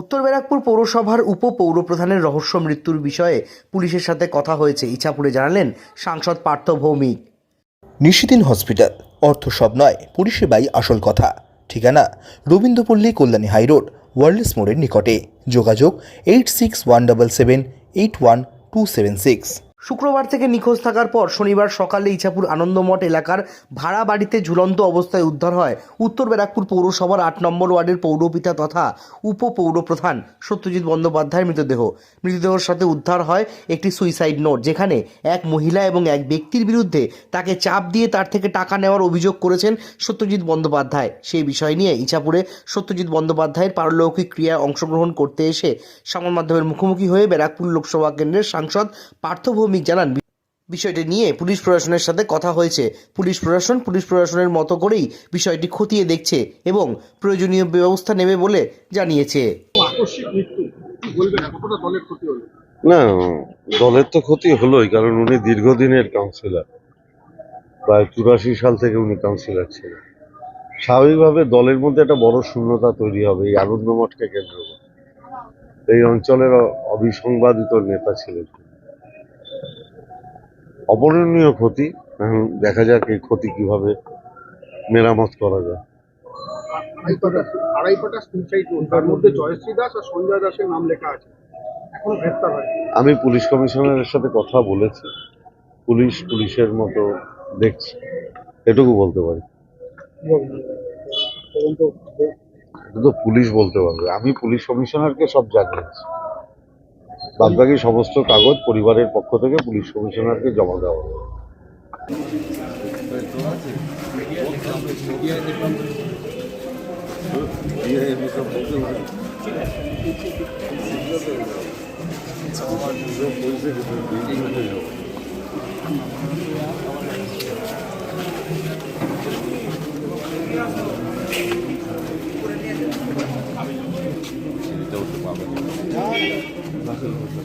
উত্তর ব্যারাকপুর পৌরসভার উপপৌরপ্রধানের রহস্য মৃত্যুর বিষয়ে পুলিশের সাথে কথা হয়েছে, ইছাপুরে জানালেন সাংসদ পার্থ ভৌমিক। নিশিদিন হসপিটাল, অর্থ সব নয় পরিষেবাই আসল কথা। ঠিকানা, রবীন্দ্রপল্লী কল্যাণী হাইরোড ওয়ার্ল্ডস মোড়ের নিকটে। যোগাযোগ, eight six one double seven, eight one two seven six. শুক্রবার থেকে নিখোঁজ থাকার পর শনিবার সকালে ইছাপুর আনন্দমঠ এলাকার ভাড়া বাড়িতে ঝুলন্ত অবস্থায় উদ্ধার হয়। উত্তর ব্যারাকপুর পৌরসভার আট নম্বর ওয়ার্ডের পৌরপিতা তথা উপ পৌরপ্রধান সত্যজিৎ বন্দ্যোপাধ্যায়ের মৃতদেহ। মৃতদেহের সাথে উদ্ধার হয় একটি সুইসাইড নোট, যেখানে এক মহিলা এবং এক ব্যক্তির বিরুদ্ধে তাকে চাপ দিয়ে তার থেকে টাকা নেওয়ার অভিযোগ করেছেন সত্যজিৎ বন্দ্যোপাধ্যায়। সেই বিষয় নিয়ে ইছাপুরে সত্যজিৎ বন্দ্যোপাধ্যায়ের পারলৌকিক ক্রিয়ায় অংশগ্রহণ করতে এসে সংবাদ মাধ্যমের মুখোমুখি হয়ে ব্যারাকপুর লোকসভা কেন্দ্রের সাংসদ পার্থ ভৌমিক জানান বিষয়টি নিয়ে পুলিশ প্রশাসনের সাথে কথা হয়েছে। পুলিশ প্রশাসন পুলিশ প্রশাসনের মতো করেই বিষয়টি খতিয়ে দেখছে এবং প্রয়োজনীয় ব্যবস্থা নেবে বলে জানিয়েছে। না দলের তো ক্ষতি হলোই কারণ উনি দীর্ঘদিনের কাউন্সিলর প্রায় চুরাশি সাল থেকে উনি কাউন্সিলর ছিলেন। স্বাভাবিকভাবে দলের মধ্যে একটা বড় শূন্যতা তৈরি হবে এই আনন্দমঠকে কেন্দ্র করে। এই অঞ্চলের অবিসংবাদিত নেতা ছিলেন অপূরণীয় ক্ষতি এখন দেখা যাক এই ক্ষতি কীভাবে মেরামত করা যায়। আমি পুলিশ কমিশনারের সাথে কথা বলেছি পুলিশ পুলিশের মতো দেখছি। এটুকু বলতে পারি। পুলিশ বলতে পারবে। আমি পুলিশ কমিশনারকে সব জানিয়েছি। বাদবাকি সমস্ত কাগজ পরিবারের পক্ষ থেকে পুলিশ কমিশনারকে জমা দেওয়া হবে।